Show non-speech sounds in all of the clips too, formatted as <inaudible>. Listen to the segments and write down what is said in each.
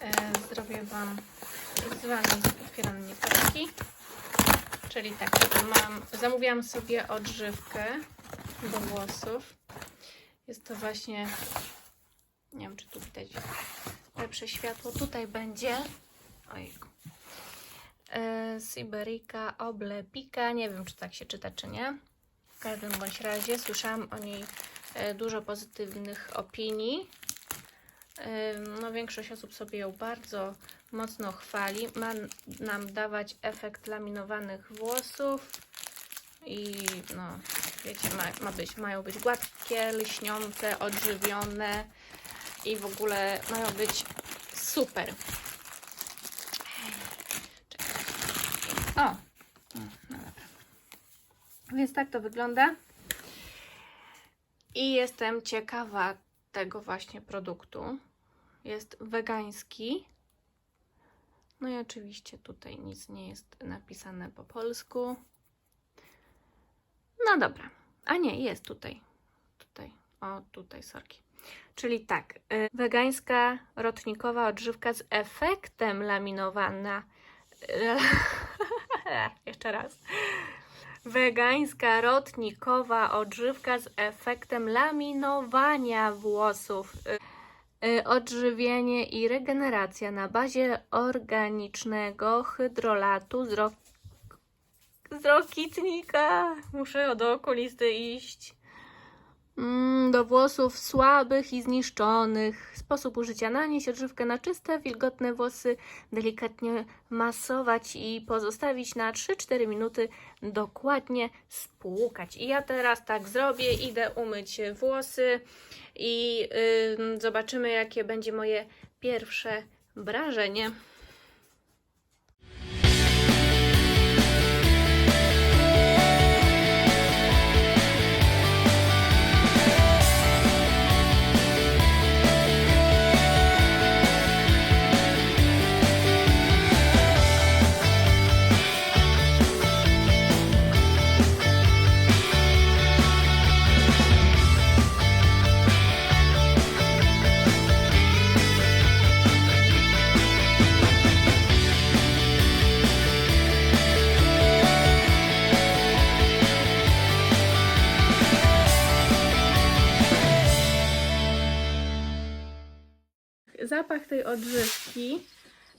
e, zrobię Wam z Wami otwieranie paczki. Czyli tak, mam, zamówiłam sobie odżywkę do włosów. Jest to właśnie, nie wiem czy tu widać lepsze światło. Tutaj będzie, ojku, e, Siberica Oblepika. Nie wiem czy tak się czyta czy nie. W każdym bądź razie słyszałam o niej e, dużo pozytywnych opinii. No, większość osób sobie ją bardzo mocno chwali. Ma nam dawać efekt laminowanych włosów i no, wiecie, ma, ma być, mają być gładkie, lśniące, odżywione i w ogóle mają być super. O! No dobra. Więc tak to wygląda. I jestem ciekawa tego właśnie produktu. Jest wegański. No i oczywiście tutaj nic nie jest napisane po polsku. No dobra. A nie, jest tutaj. Tutaj. O, tutaj, sorki. Czyli tak, y, wegańska rotnikowa odżywka z efektem laminowana. <laughs> Jeszcze raz. Wegańska rotnikowa odżywka z efektem laminowania włosów. Y, y, Odżywienie i regeneracja na bazie organicznego hydrolatu z, ro... z rokitnika. Muszę do okulisty iść. Mm, do włosów słabych i zniszczonych. Sposób użycia nanieść odżywkę na czyste, wilgotne włosy, delikatnie masować i pozostawić na 3-4 minuty dokładnie spłukać. I ja teraz tak zrobię, idę umyć włosy i ym, zobaczymy jakie będzie moje pierwsze wrażenie. Zapach tej odżywki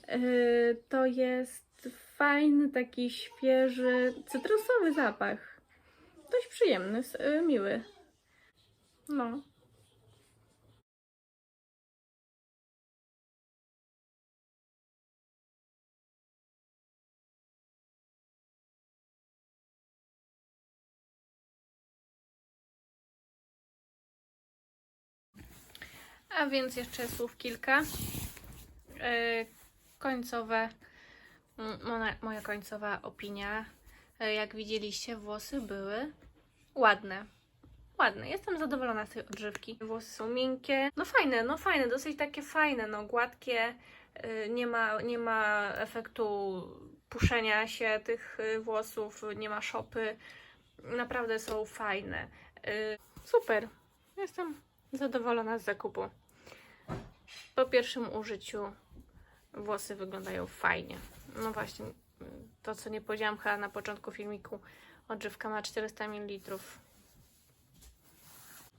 yy, to jest fajny, taki świeży, cytrusowy zapach. Dość przyjemny, yy, miły. No. A więc jeszcze słów kilka. Yy, końcowe, moja, końcowa opinia. Yy, jak widzieliście, włosy były ładne. Ładne. Jestem zadowolona z tej odżywki. Włosy są miękkie. No fajne, no fajne, dosyć takie fajne, no gładkie. Yy, nie, ma, nie ma efektu puszenia się tych włosów, nie ma szopy. Naprawdę są fajne. Super. Jestem zadowolona z zakupu. Po pierwszym użyciu włosy wyglądają fajnie. No właśnie, to co nie powiedziałam chyba na początku filmiku, odżywka ma 400 ml.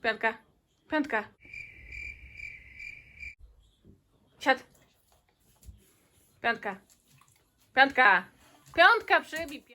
Piątka, piątka. Siad. Piątka. Piątka. Piątka przybij.